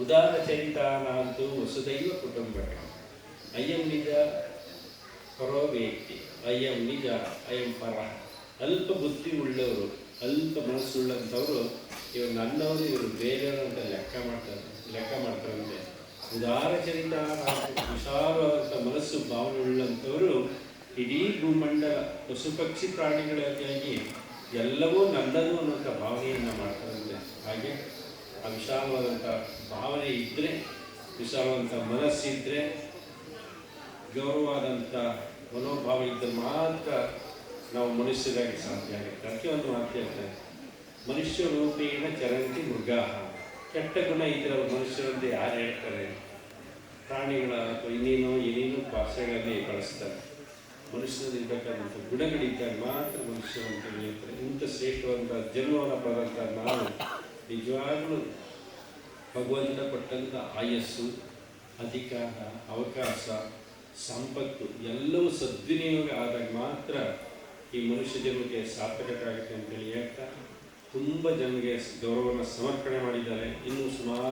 ಉದಾರ ಚರಿತಾನಾಂತು ವಸುದೈವ ಕುಟುಂಬ. ಅಯ್ಯಂ ನಿಜ ಪರೋ ವ್ಯಕ್ತಿ ಅಯ್ಯಂ ನಿಜ ಅಯಂ ಪರ. ಅಲ್ಪ ಬುದ್ಧಿ ಉಳ್ಳವರು, ಅಲ್ಪ ಮನಸ್ಸುಳ್ಳಂಥವರು ಇವರು ನನ್ನವರು, ಇವರು ಬೇರೆಯವರು ಅಂತ ಲೆಕ್ಕ ಮಾಡ್ತಾರೆ, ಲೆಕ್ಕ ಮಾಡ್ತಾರಂತೆ ಉದಾರ ಚರಿತ ವಿಶಾಲವಾದಂಥ ಮನಸ್ಸು, ಭಾವನೆ ಉಳ್ಳಂಥವರು, ಇಡೀ ಭೂಮಂಡಲ ಪಶು ಪಕ್ಷಿ ಪ್ರಾಣಿಗಳಿಗಾಗಿ ಎಲ್ಲವೂ ನನ್ನದು ಅನ್ನೋಂಥ ಭಾವನೆಯನ್ನು ಮಾಡ್ತಾರಂತೆ ಹಾಗೆ ಆ ವಿಶಾಲವಾದಂಥ ಭಾವನೆ ಇದ್ದರೆ ವಿಶಾಲವಾದಂಥ ಮನಸ್ಸಿದ್ದರೆ ಗೌರವವಾದಂಥ ಮನೋಭಾವ ಇದ್ದರೆ ಮಾತ್ರ ನಾವು ಮನುಷ್ಯರಾಗಿ ಸಾಧ್ಯ ಆಗುತ್ತೆ. ಅದಕ್ಕೆ ಒಂದು ಮಾತು ಹೇಳ್ತಾರೆ ಮನುಷ್ಯ ರೂಪೇಣ ಚರಂತಿ ಮೃಗಾಹ ಕೆಟ್ಟ ಗುಣ ಇದ್ದರೆ ಅವರು ಮನುಷ್ಯರಂತೆ ಯಾರು ಹೇಳ್ತಾರೆ? ಪ್ರಾಣಿಗಳ ಅಥವಾ ಇನ್ನೇನೋ ಏನೇನೋ ಭಾಷೆಗಳನ್ನೇ ಬಳಸ್ತಾರೆ. ಮನುಷ್ಯನಲ್ಲಿ ಇರಬೇಕಾದಂಥ ಗುಣಗಳಿದ್ದಾಗ ಮಾತ್ರ ಮನುಷ್ಯರಂತೆ ಹೇಳ್ತಾರೆ. ಇಂಥ ಶ್ರೇಷ್ಠವಾದಂಥ ಜನ್ಮವನ್ನು ಪಡೆದಂಥ ನಾವು ನಿಜವಾಗಲೂ ಭಗವಂತ ಕೊಟ್ಟಂಥ ಆಯಸ್ಸು, ಅಧಿಕಾರ, ಅವಕಾಶ, ಸಂಪತ್ತು ಎಲ್ಲವೂ ಸದ್ವಿನಿಯೋಗ ಆದಾಗ ಮಾತ್ರ ಈ ಮನುಷ್ಯ ಜನ್ಮಕ್ಕೆ ಸಾರ್ಥಕತೆ ಆಗುತ್ತೆ ಅಂತೇಳಿ ಹೇಳ್ತಾ, ತುಂಬ ಜನರಿಗೆ ಗೌರವವನ್ನು ಸಮರ್ಪಣೆ ಮಾಡಿದ್ದಾರೆ. ಇನ್ನೂ ಸುಮಾರು